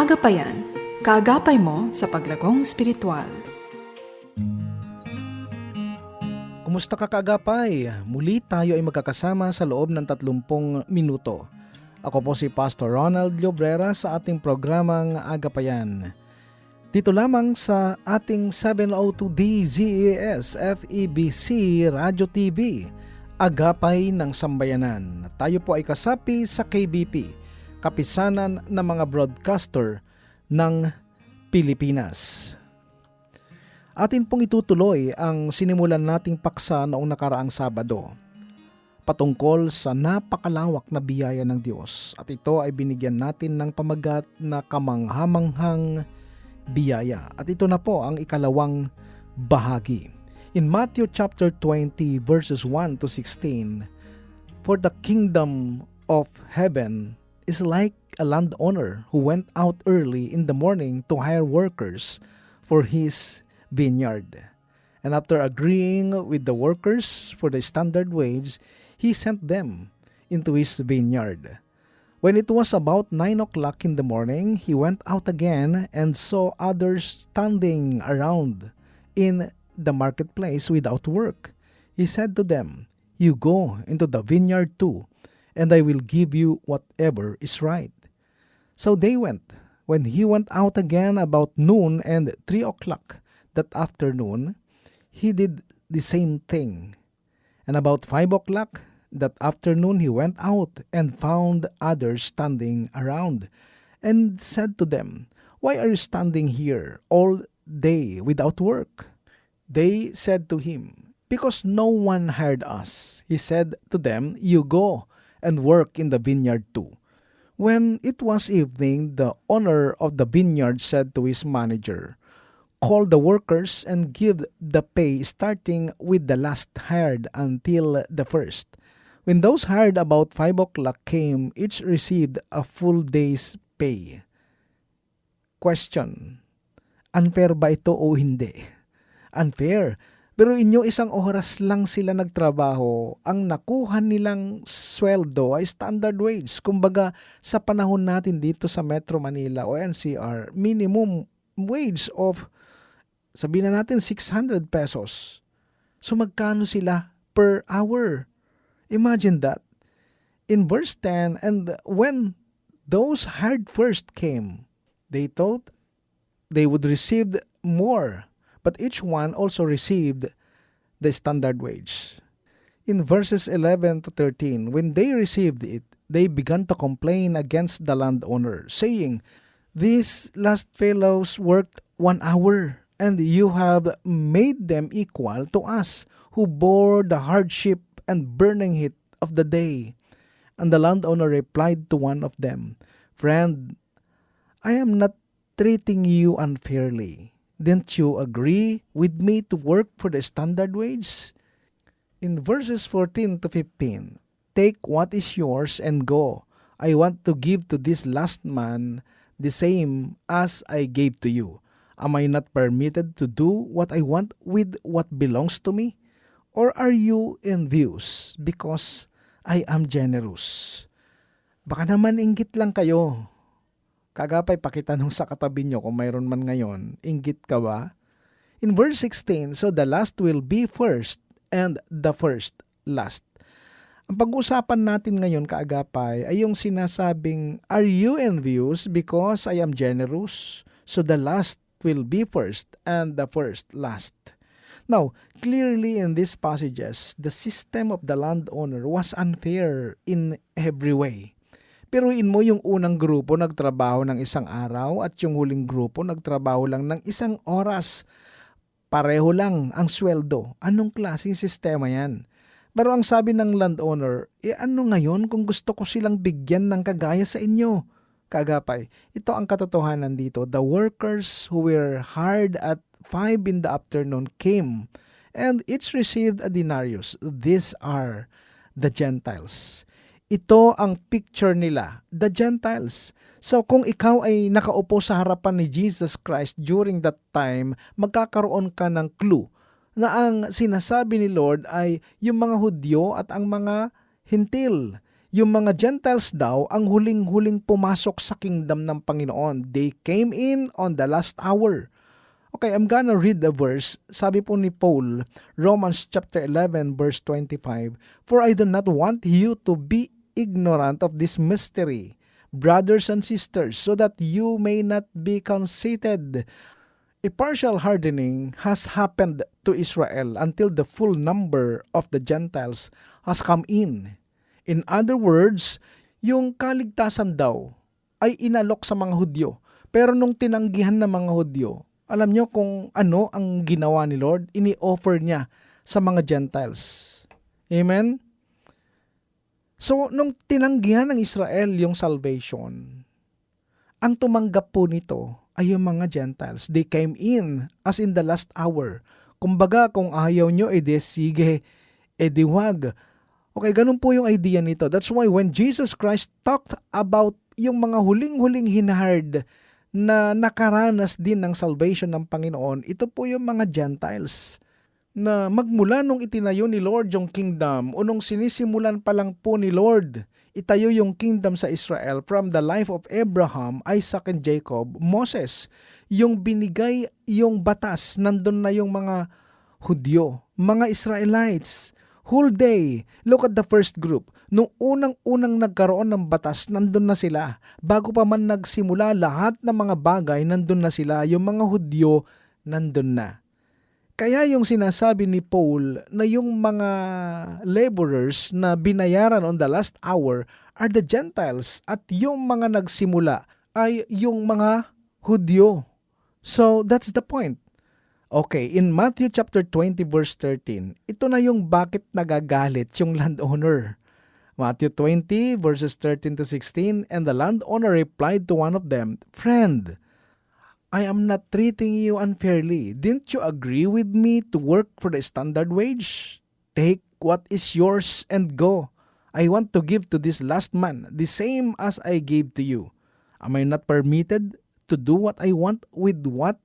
Agapayan, kaagapay mo sa paglagong spiritual. Kumusta ka kagapay? Muli tayo ay magkakasama sa loob ng 30 minuto. Ako po si Pastor Ronald Llobrera sa ating programang Agapayan. Dito lamang sa ating 702 DZES FEBC Radio TV, Agapay ng Sambayanan. Tayo po ay kasapi sa KBP, Kapisanan ng mga Broadcaster ng Pilipinas. Atin pong itutuloy ang sinimulan nating paksa noong nakaraang Sabado patungkol sa napakalawak na biyaya ng Diyos at ito ay binigyan natin ng pamagat na kamanghamanghang biyaya. At ito na po ang ikalawang bahagi. In Matthew chapter 20 verses 1 to 16, For the kingdom of heaven is like a landowner who went out early in the morning to hire workers for his vineyard. And after agreeing with the workers for the standard wage, he sent them into his vineyard. When it was about nine o'clock in the morning, he went out again and saw others standing around in the marketplace without work. He said to them, You go into the vineyard too, and I will give you whatever is right. So they went. When he went out again about noon and three o'clock that afternoon, he did the same thing. And about five o'clock that afternoon he went out and found others standing around, and said to them, Why are you standing here all day without work? They said to him, Because no one hired us. He said to them, You go and work in the vineyard too. When it was evening, the owner of the vineyard said to his manager, Call the workers and give the pay starting with the last hired until the first. When those hired about five o'clock came, each received a full day's pay. Question. Unfair ba ito o hindi? Unfair. Pero inyo isang oras lang sila nagtrabaho, ang nakuha nilang sweldo ay standard wage. Kumbaga sa panahon natin dito sa Metro Manila o NCR, minimum wage of sabihin na natin 600 pesos. So magkano sila per hour? Imagine that. In verse 10, and when those hired first came, they thought they would receive more, but each one also received the standard wage. In verses 11 to 13, when they received it, they began to complain against the landowner, saying, These last fellows worked one hour, and you have made them equal to us, who bore the hardship and burning heat of the day. And the landowner replied to one of them, Friend, I am not treating you unfairly. Didn't you agree with me to work for the standard wage? In verses 14 to 15, Take what is yours and go. I want to give to this last man the same as I gave to you. Am I not permitted to do what I want with what belongs to me? Or are you envious because I am generous? Baka naman inggit lang kayo. Kagapay pakitanong sa katabi nyo kung mayroon man ngayon, inggit ka ba? In verse 16, so the last will be first and the first last. Ang pag-usapan natin ngayon kaagapay ay yung sinasabing, Are you envious because I am generous? So the last will be first and the first last. Now, clearly in these passages, the system of the landowner was unfair in every way. Pero in mo yung unang grupo nagtrabaho ng isang araw at yung huling grupo nagtrabaho lang ng isang oras. Pareho lang ang sweldo. Anong klaseng sistema yan? Pero ang sabi ng landowner, e ano ngayon kung gusto ko silang bigyan ng kagaya sa inyo? Kagapay, ito ang katotohanan dito. The workers who were hired at 5 in the afternoon came, and each received a denarius. These are the Gentiles. Ito ang picture nila, the Gentiles. So kung ikaw ay nakaupo sa harapan ni Jesus Christ during that time, magkakaroon ka ng clue na ang sinasabi ni Lord ay yung mga Hudyo at ang mga Hintil. Yung mga Gentiles daw ang huling-huling pumasok sa kingdom ng Panginoon. They came in on the last hour. Okay, I'm gonna read the verse. Sabi po ni Paul, Romans chapter 11 verse 25, For I do not want you to be ignorant of this mystery, brothers and sisters, so that you may not be conceited. A partial hardening has happened to Israel until the full number of the Gentiles has come in. In other words, yung kaligtasan daw ay inalok sa mga Hudyo. Pero nung tinanggihan ng mga Hudyo, alam nyo kung ano ang ginawa ni Lord? Ini-offer niya sa mga Gentiles. Amen? So, nung tinanggihan ng Israel yung salvation, ang tumanggap po nito ay yung mga Gentiles. They came in as in the last hour. Kumbaga, kung ayaw nyo, edi sige, edi wag. Okay, ganun po yung idea nito. That's why when Jesus Christ talked about yung mga huling-huling hinahard na nakaranas din ng salvation ng Panginoon, ito po yung mga Gentiles na magmula nung itinayo ni Lord yung kingdom o nung sinisimulan pa lang po ni Lord itayo yung kingdom sa Israel from the life of Abraham, Isaac, and Jacob, Moses, yung binigay yung batas, nandun na yung mga Hudyo, mga Israelites, whole day. Look at the first group. Nung unang-unang nagkaroon ng batas, nandun na sila. Bago pa man nagsimula lahat ng mga bagay, nandun na sila. Yung mga Hudyo, nandun na. Kaya yung sinasabi ni Paul na yung mga laborers na binayaran on the last hour are the Gentiles at yung mga nagsimula ay yung mga Hudyo. So that's the point. Okay, in Matthew chapter 20 verse 13, ito na yung bakit nagagalit yung landowner. Matthew 20 verses 13 to 16, and the landowner replied to one of them, Friend, I am not treating you unfairly. Didn't you agree with me to work for the standard wage? Take what is yours and go. I want to give to this last man the same as I gave to you. Am I not permitted to do what I want with what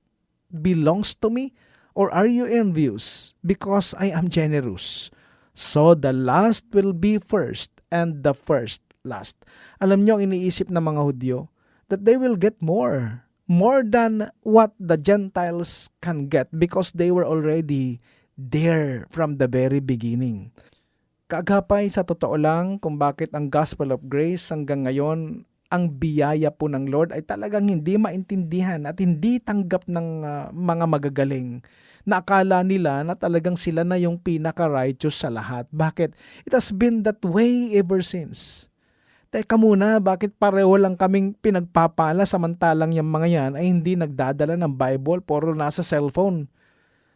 belongs to me? Or are you envious because I am generous? So the last will be first and the first last. Alam niyo ang iniisip ng mga Hudyo? That they will get more. More than what the Gentiles can get because they were already there from the very beginning. Kaagapay sa totoo lang kung bakit ang gospel of grace hanggang ngayon ang biyaya po ng Lord ay talagang hindi maintindihan at hindi tanggap ng uh, mga magagaling na akala nila na talagang sila na yung pinaka-righteous sa lahat. Bakit? It has been that way ever since. Teka muna, bakit pareho lang kaming pinagpapala samantalang yung mga yan ay hindi nagdadala ng Bible, puro nasa cellphone.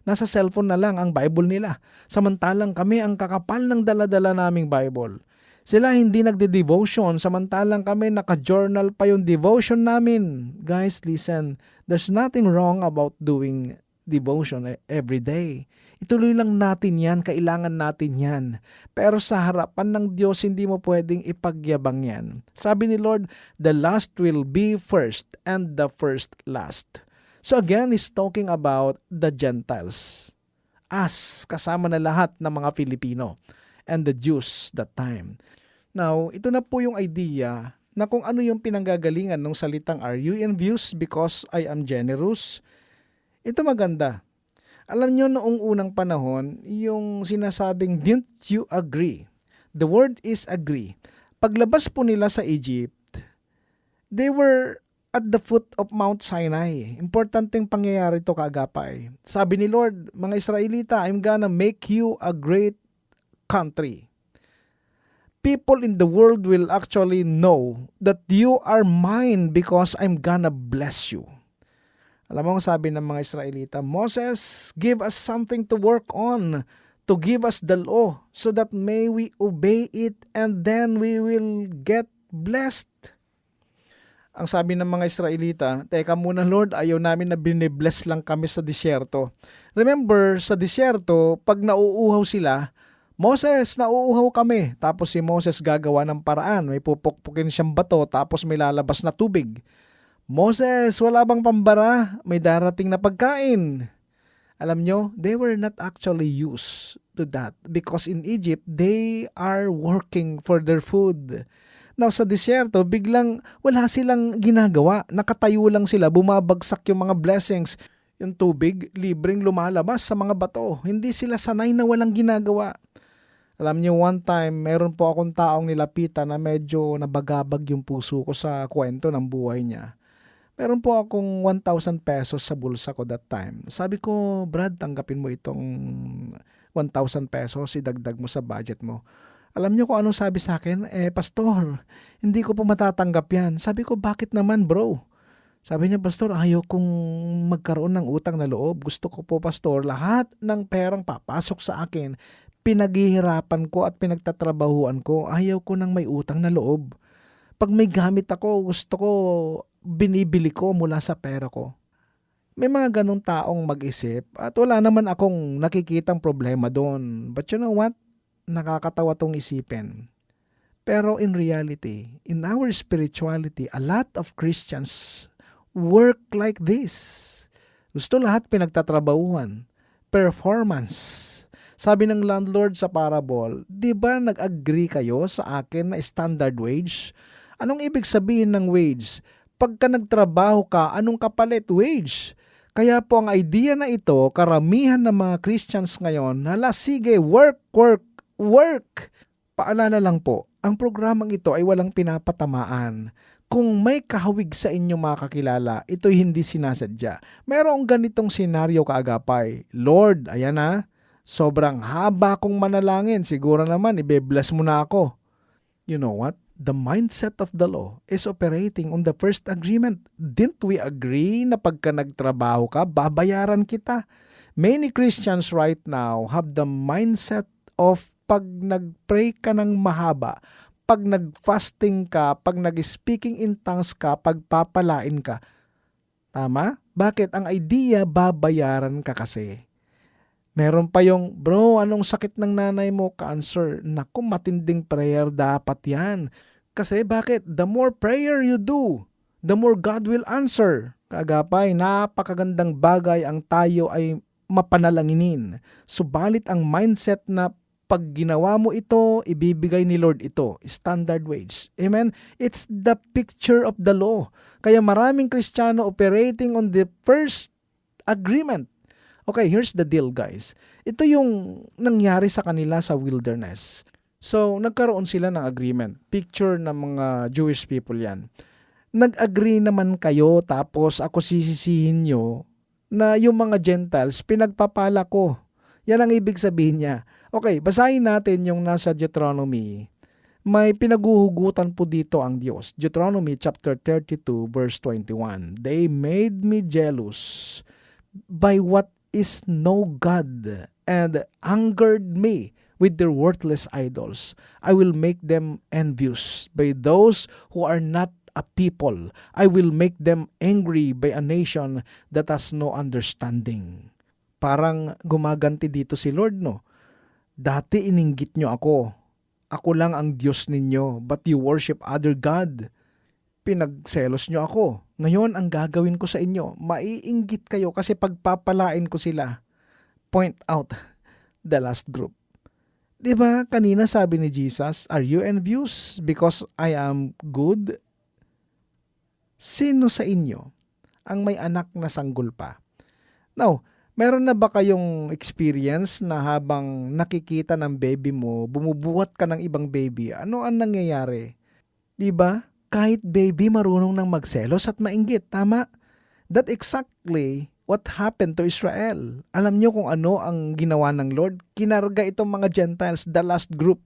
Nasa cellphone na lang ang Bible nila. Samantalang kami ang kakapal ng daladala naming Bible. Sila hindi nagde-devotion, samantalang kami naka-journal pa yung devotion namin. Guys, listen, there's nothing wrong about doing devotion every day. Ituloy lang natin yan, kailangan natin yan. Pero sa harapan ng Diyos, hindi mo pwedeng ipagyabang yan. Sabi ni Lord, the last will be first and the first last. So again, he's talking about the Gentiles. Us, kasama na lahat ng mga Filipino and the Jews that time. Now, ito na po yung idea na kung ano yung pinanggagalingan ng salitang are you envious because I am generous? Ito maganda. Alam nyo noong unang panahon, yung sinasabing didn't you agree? The word is agree. Paglabas po nila sa Egypt, they were at the foot of Mount Sinai. Importanteng pangyayari to kaagapay. Sabi ni Lord, mga Israelita, I'm gonna make you a great country people in the world will actually know that you are mine because I'm gonna bless you. Alam mo ang sabi ng mga Israelita, Moses, give us something to work on, to give us the law, so that may we obey it and then we will get blessed. Ang sabi ng mga Israelita, teka muna Lord, ayaw namin na binibless lang kami sa disyerto. Remember, sa disyerto, pag nauuhaw sila, Moses, nauuhaw kami. Tapos si Moses gagawa ng paraan. May pupukpukin siyang bato tapos may lalabas na tubig. Moses, wala bang pambara? May darating na pagkain. Alam nyo, they were not actually used to that because in Egypt, they are working for their food. Now sa disyerto, biglang wala silang ginagawa. Nakatayo lang sila, bumabagsak yung mga blessings. Yung tubig, libreng lumalabas sa mga bato. Hindi sila sanay na walang ginagawa. Alam niyo, one time, meron po akong taong nilapitan na medyo nabagabag yung puso ko sa kwento ng buhay niya. Meron po akong 1,000 pesos sa bulsa ko that time. Sabi ko, Brad, tanggapin mo itong 1,000 pesos, idagdag mo sa budget mo. Alam niyo kung anong sabi sa akin? Eh, pastor, hindi ko po matatanggap yan. Sabi ko, bakit naman bro? Sabi niya, pastor, ayaw kong magkaroon ng utang na loob. Gusto ko po, pastor, lahat ng perang papasok sa akin, pinaghihirapan ko at pinagtatrabahuan ko. Ayaw ko nang may utang na loob. Pag may gamit ako, gusto ko, binibili ko mula sa pera ko. May mga ganong taong mag-isip at wala naman akong nakikitang problema doon. But you know what? Nakakatawa tong isipin. Pero in reality, in our spirituality, a lot of Christians work like this. Gusto lahat pinagtatrabahuhan. Performance. Sabi ng landlord sa parable, di ba nag-agree kayo sa akin na standard wage? Anong ibig sabihin ng wage? Pagka nagtrabaho ka, anong kapalit? Wage. Kaya po ang idea na ito, karamihan ng mga Christians ngayon, hala sige, work, work, work. Paalala lang po, ang programang ito ay walang pinapatamaan. Kung may kahawig sa inyo mga kakilala, ito'y hindi sinasadya. Merong ganitong senaryo kaagapay. Lord, ayan na, sobrang haba kong manalangin. Siguro naman, ibe-bless mo na ako. You know what? The mindset of the law is operating on the first agreement. Didn't we agree na pagka nagtrabaho ka, babayaran kita? Many Christians right now have the mindset of pag nag-pray ka ng mahaba, pag nag-fasting ka, pag nag-speaking in tongues ka, pag papalain ka. Tama? Bakit? Ang idea, babayaran ka kasi. Meron pa yung, bro, anong sakit ng nanay mo? Cancer. Naku, matinding prayer dapat yan. Kasi bakit? The more prayer you do, the more God will answer. Kagapay, napakagandang bagay ang tayo ay mapanalanginin. Subalit ang mindset na pag ginawa mo ito, ibibigay ni Lord ito. Standard wage. Amen? It's the picture of the law. Kaya maraming Kristiyano operating on the first agreement. Okay, here's the deal guys. Ito yung nangyari sa kanila sa wilderness. So, nagkaroon sila ng agreement. Picture ng mga Jewish people yan. Nag-agree naman kayo tapos ako sisisihin nyo na yung mga Gentiles, pinagpapala ko. Yan ang ibig sabihin niya. Okay, basahin natin yung nasa Deuteronomy. May pinaguhugutan po dito ang Diyos. Deuteronomy chapter 32 verse 21. They made me jealous by what is no God and angered me with their worthless idols. I will make them envious by those who are not a people. I will make them angry by a nation that has no understanding. Parang gumaganti dito si Lord, no? Dati ininggit nyo ako. Ako lang ang Diyos ninyo, but you worship other God. Pinagselos nyo ako. Ngayon, ang gagawin ko sa inyo, maiinggit kayo kasi pagpapalain ko sila. Point out the last group. 'Di ba kanina sabi ni Jesus, are you envious because I am good? Sino sa inyo ang may anak na sanggol pa? Now, meron na ba kayong experience na habang nakikita ng baby mo, bumubuhat ka ng ibang baby, ano ang nangyayari? 'Di ba? Kahit baby marunong nang magselos at mainggit, tama? That exactly what happened to Israel. Alam niyo kung ano ang ginawa ng Lord? Kinarga itong mga Gentiles, the last group.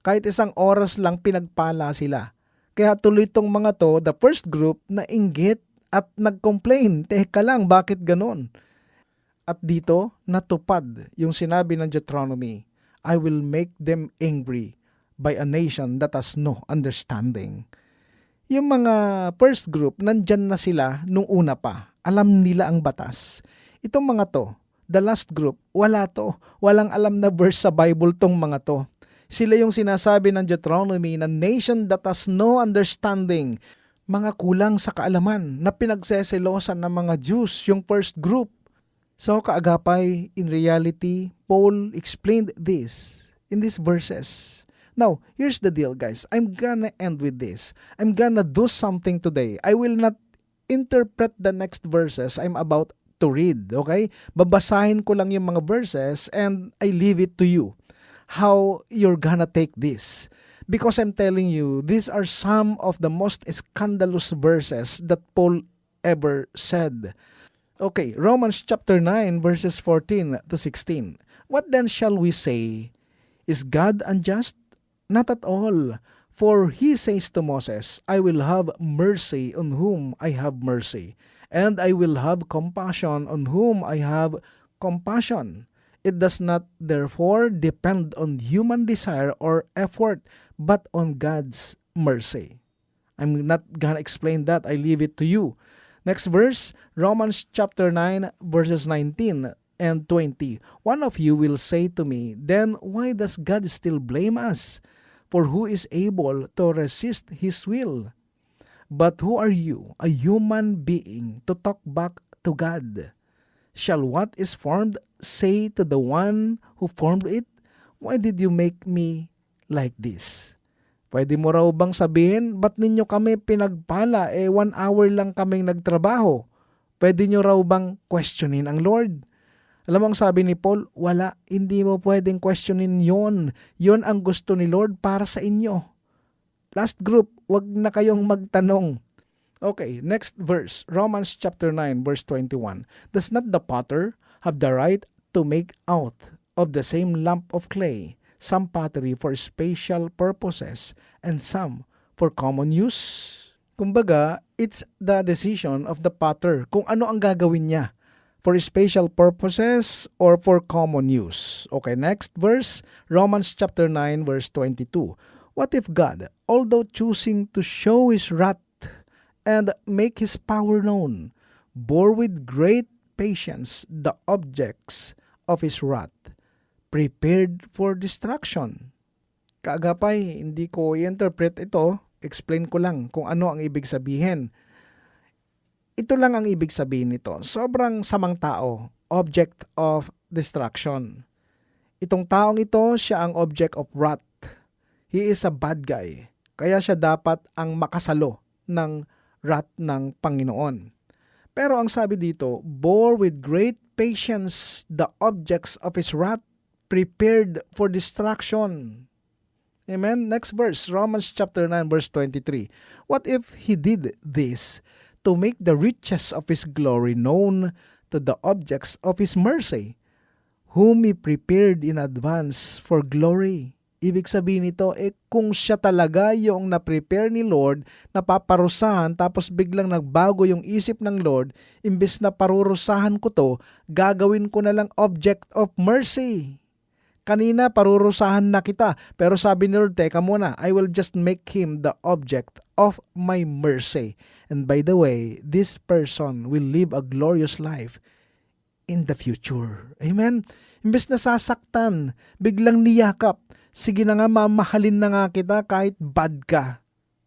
Kahit isang oras lang pinagpala sila. Kaya tuloy itong mga to, the first group, na inggit at nag-complain. Teka lang, bakit ganon? At dito, natupad yung sinabi ng Deuteronomy, I will make them angry by a nation that has no understanding. Yung mga first group, nandyan na sila nung una pa. Alam nila ang batas. Itong mga to, the last group, wala to. Walang alam na verse sa Bible tong mga to. Sila yung sinasabi ng Deuteronomy na nation that has no understanding. Mga kulang sa kaalaman na pinagseselosan ng mga Jews, yung first group. So kaagapay, in reality, Paul explained this in these verses. Now, here's the deal guys. I'm gonna end with this. I'm gonna do something today. I will not interpret the next verses I'm about to read, okay? Babasahin ko lang yung mga verses and I leave it to you how you're gonna take this. Because I'm telling you, these are some of the most scandalous verses that Paul ever said. Okay, Romans chapter 9 verses 14 to 16. What then shall we say? Is God unjust? Not at all. For he says to Moses, I will have mercy on whom I have mercy, and I will have compassion on whom I have compassion. It does not therefore depend on human desire or effort, but on God's mercy. I'm not gonna explain that. I leave it to you. Next verse, Romans chapter 9, verses 19 and 20. One of you will say to me, Then why does God still blame us? For who is able to resist his will? But who are you, a human being, to talk back to God? Shall what is formed say to the one who formed it, Why did you make me like this? Pwede mo raw bang sabihin, ba't ninyo kami pinagpala, eh one hour lang kaming nagtrabaho? Pwede nyo raw bang questionin ang Lord? Alam mo ang sabi ni Paul, wala, hindi mo pwedeng questionin yon. Yon ang gusto ni Lord para sa inyo. Last group, wag na kayong magtanong. Okay, next verse, Romans chapter 9 verse 21. Does not the potter have the right to make out of the same lump of clay some pottery for special purposes and some for common use? Kumbaga, it's the decision of the potter kung ano ang gagawin niya for special purposes or for common use. Okay, next verse, Romans chapter 9 verse 22. What if God, although choosing to show his wrath and make his power known, bore with great patience the objects of his wrath, prepared for destruction? Kaagapay, hindi ko i-interpret ito, explain ko lang kung ano ang ibig sabihin ito lang ang ibig sabihin nito. Sobrang samang tao, object of destruction. Itong taong ito, siya ang object of wrath. He is a bad guy. Kaya siya dapat ang makasalo ng wrath ng Panginoon. Pero ang sabi dito, bore with great patience the objects of his wrath, prepared for destruction. Amen. Next verse, Romans chapter 9 verse 23. What if he did this to make the riches of His glory known to the objects of His mercy, whom He prepared in advance for glory. Ibig sabihin nito, eh kung siya talaga yung na-prepare ni Lord, napaparusahan, tapos biglang nagbago yung isip ng Lord, imbes na parurusahan ko to, gagawin ko na lang object of mercy. Kanina, parurusahan na kita. Pero sabi ni Lord, teka muna, I will just make him the object of my mercy. And by the way, this person will live a glorious life in the future. Amen? Imbes na sasaktan, biglang niyakap, sige na nga mamahalin na nga kita kahit bad ka.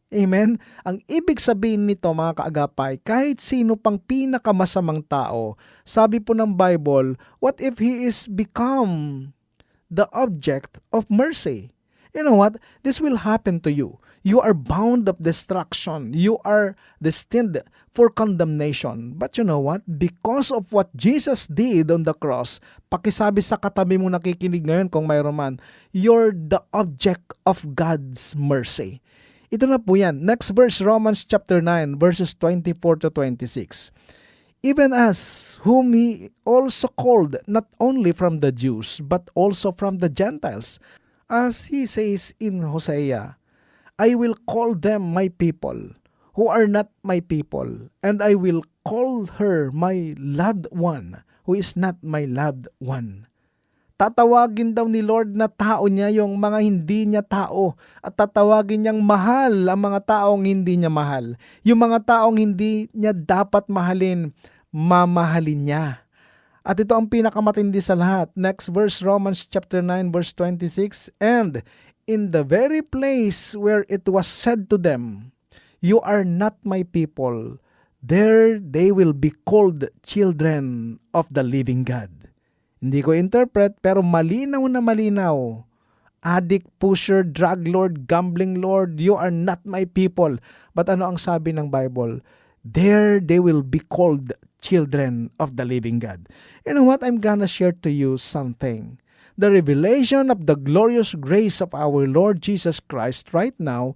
Amen? Ang ibig sabihin nito mga kaagapay, kahit sino pang pinakamasamang tao, sabi po ng Bible, what if he is become the object of mercy. You know what? This will happen to you. You are bound of destruction. You are destined for condemnation. But you know what? Because of what Jesus did on the cross, pakisabi sa katabi mo nakikinig ngayon kung mayroon man, you're the object of God's mercy. Ito na po yan. Next verse, Romans chapter 9, verses 24 to 26 even as whom he also called not only from the Jews, but also from the Gentiles. As he says in Hosea, I will call them my people, who are not my people, and I will call her my loved one, who is not my loved one. Tatawagin daw ni Lord na tao niya yung mga hindi niya tao at tatawagin niyang mahal ang mga taong hindi niya mahal. Yung mga taong hindi niya dapat mahalin, mamahalin niya. At ito ang pinakamatindi sa lahat. Next verse, Romans chapter 9 verse 26, And in the very place where it was said to them, You are not my people, there they will be called children of the living God. Hindi ko interpret pero malinaw na malinaw. Addict, pusher, drug lord, gambling lord, you are not my people. But ano ang sabi ng Bible? There they will be called children of the living God. You know what? I'm gonna share to you something. The revelation of the glorious grace of our Lord Jesus Christ right now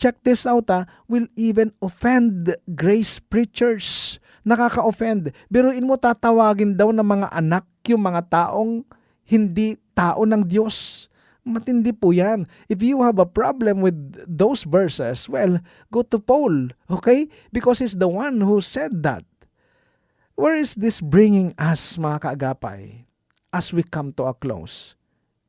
check this out ah, will even offend grace preachers. Nakaka-offend. Biruin mo tatawagin daw ng mga anak yung mga taong hindi tao ng Diyos. Matindi po yan. If you have a problem with those verses, well, go to Paul, okay? Because he's the one who said that. Where is this bringing us, mga kaagapay, as we come to a close?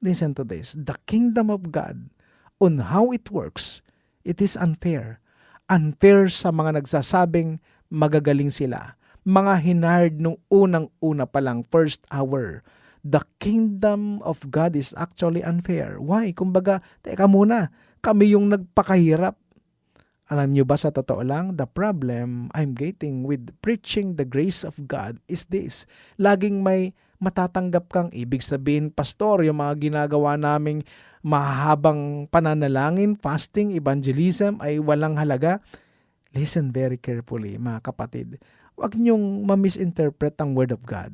Listen to this. The kingdom of God, on how it works, it is unfair. Unfair sa mga nagsasabing magagaling sila. Mga hinard nung unang-una pa lang, first hour. The kingdom of God is actually unfair. Why? Kumbaga, teka muna, kami yung nagpakahirap. Alam nyo ba sa totoo lang, the problem I'm getting with preaching the grace of God is this. Laging may matatanggap kang ibig sabihin, pastor, yung mga ginagawa naming mahabang pananalangin, fasting, evangelism ay walang halaga. Listen very carefully, mga kapatid. Huwag niyong ma-misinterpret ang Word of God.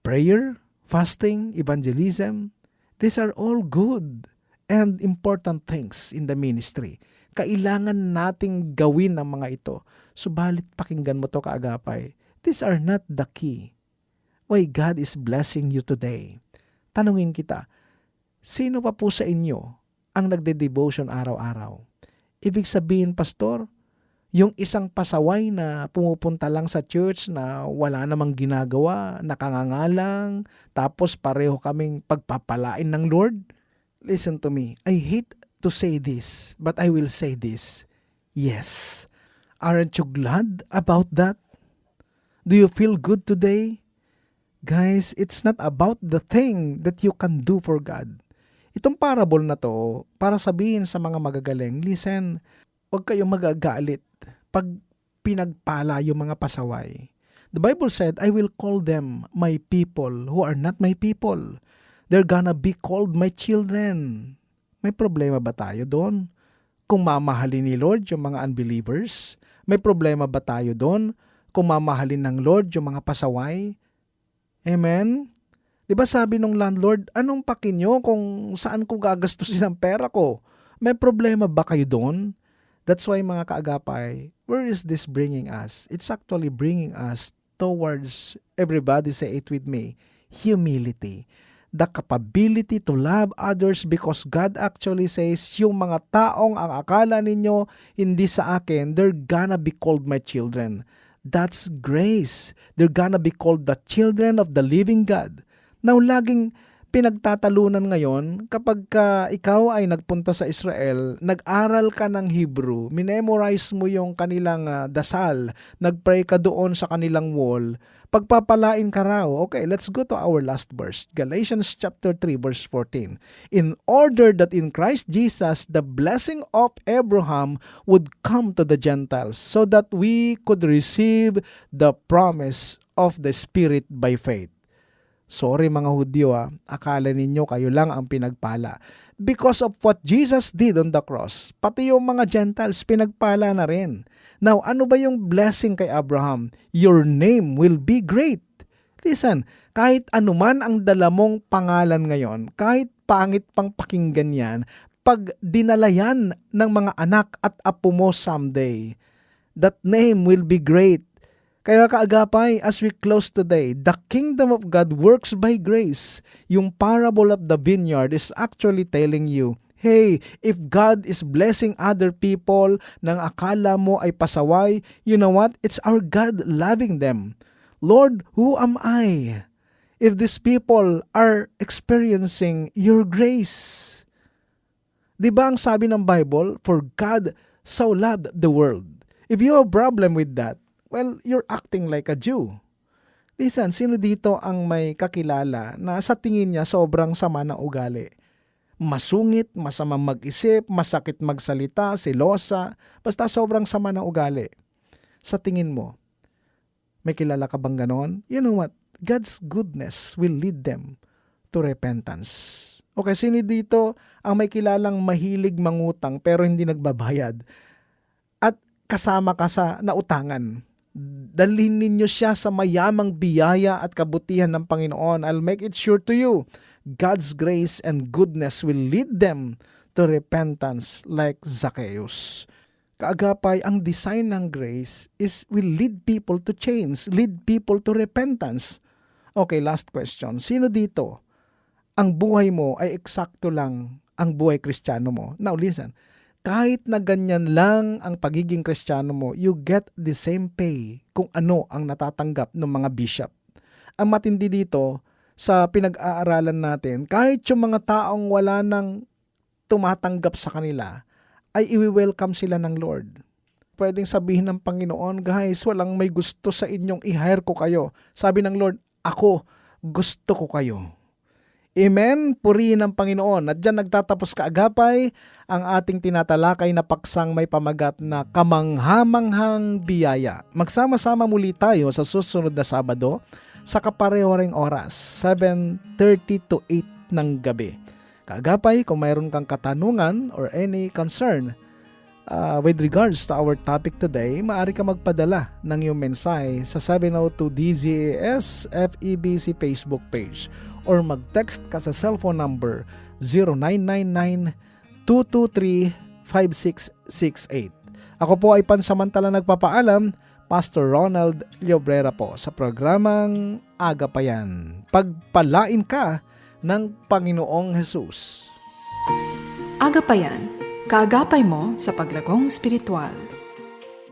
Prayer, fasting, evangelism, these are all good and important things in the ministry. Kailangan nating gawin ang mga ito. Subalit pakinggan mo to kaagapay. These are not the key. Why God is blessing you today. Tanungin kita, sino pa po sa inyo ang nagde-devotion araw-araw? Ibig sabihin, pastor, yung isang pasaway na pumupunta lang sa church na wala namang ginagawa, nakangangalang, tapos pareho kaming pagpapalain ng Lord? Listen to me. I hate to say this, but I will say this. Yes. Aren't you glad about that? Do you feel good today? Guys, it's not about the thing that you can do for God. Itong parable na to, para sabihin sa mga magagaling, listen, huwag kayong magagalit pag pinagpala yung mga pasaway. The Bible said, I will call them my people who are not my people. They're gonna be called my children. May problema ba tayo doon? Kung mamahalin ni Lord yung mga unbelievers? May problema ba tayo doon? Kung mamahalin ng Lord yung mga pasaway? Amen? Di ba sabi ng landlord, anong pakin nyo kung saan ko gagastusin ang pera ko? May problema ba kayo doon? That's why mga kaagapay, where is this bringing us? It's actually bringing us towards, everybody say it with me, humility. The capability to love others because God actually says, yung mga taong ang akala ninyo hindi sa akin, they're gonna be called my children. That's grace. They're gonna be called the children of the living God. Now, laging pinagtatalunan ngayon kapag ka ikaw ay nagpunta sa Israel, nag-aral ka ng Hebrew, minemorize mo yung kanilang ah, dasal, nagpray ka doon sa kanilang wall, pagpapalain ka raw. Okay, let's go to our last verse. Galatians chapter 3 verse 14. In order that in Christ Jesus the blessing of Abraham would come to the Gentiles so that we could receive the promise of the Spirit by faith. Sorry mga Hudyo ah, akala ninyo kayo lang ang pinagpala. Because of what Jesus did on the cross, pati yung mga Gentiles pinagpala na rin. Now, ano ba yung blessing kay Abraham? Your name will be great. Listen, kahit anuman ang dala mong pangalan ngayon, kahit pangit pang pakinggan yan, pag dinala yan ng mga anak at apo mo someday, that name will be great. Kaya kaagapay, as we close today, the kingdom of God works by grace. Yung parable of the vineyard is actually telling you, Hey, if God is blessing other people nang akala mo ay pasaway, you know what? It's our God loving them. Lord, who am I? If these people are experiencing your grace. Di ba ang sabi ng Bible, For God so loved the world. If you have a problem with that, well, you're acting like a Jew. Listen, sino dito ang may kakilala na sa tingin niya sobrang sama ng ugali? Masungit, masamang mag-isip, masakit magsalita, silosa, basta sobrang sama ng ugali. Sa tingin mo, may kilala ka bang ganon? You know what? God's goodness will lead them to repentance. Okay, sino dito ang may kilalang mahilig mangutang pero hindi nagbabayad? At kasama ka sa nautangan. Dalhin ninyo siya sa mayamang biyaya at kabutihan ng Panginoon. I'll make it sure to you. God's grace and goodness will lead them to repentance like Zacchaeus. Kaagapay, ang design ng grace is will lead people to change, lead people to repentance. Okay, last question. Sino dito? Ang buhay mo ay eksakto lang ang buhay kristyano mo. Now listen, kahit na ganyan lang ang pagiging kristyano mo, you get the same pay kung ano ang natatanggap ng mga bishop. Ang matindi dito, sa pinag-aaralan natin, kahit yung mga taong wala nang tumatanggap sa kanila, ay iwi-welcome sila ng Lord. Pwedeng sabihin ng Panginoon, guys, walang may gusto sa inyong i-hire ko kayo. Sabi ng Lord, ako, gusto ko kayo. Amen? Purihin ng Panginoon. At dyan nagtatapos kaagapay ang ating tinatalakay na paksang may pamagat na kamanghamanghang biyaya. Magsama-sama muli tayo sa susunod na Sabado sa kapareho ring oras, 7.30 to 8 ng gabi. Kaagapay, kung mayroon kang katanungan or any concern uh, with regards to our topic today, maaari ka magpadala ng iyong mensahe sa 702 DZAS FEBC Facebook page or mag-text ka sa cellphone number 0999-223-5668. Ako po ay pansamantala nagpapaalam, Pastor Ronald Llobrera po sa programang Aga. Pagpalain ka ng Panginoong Jesus. Agapayan, kaagapay mo sa paglagong spiritual.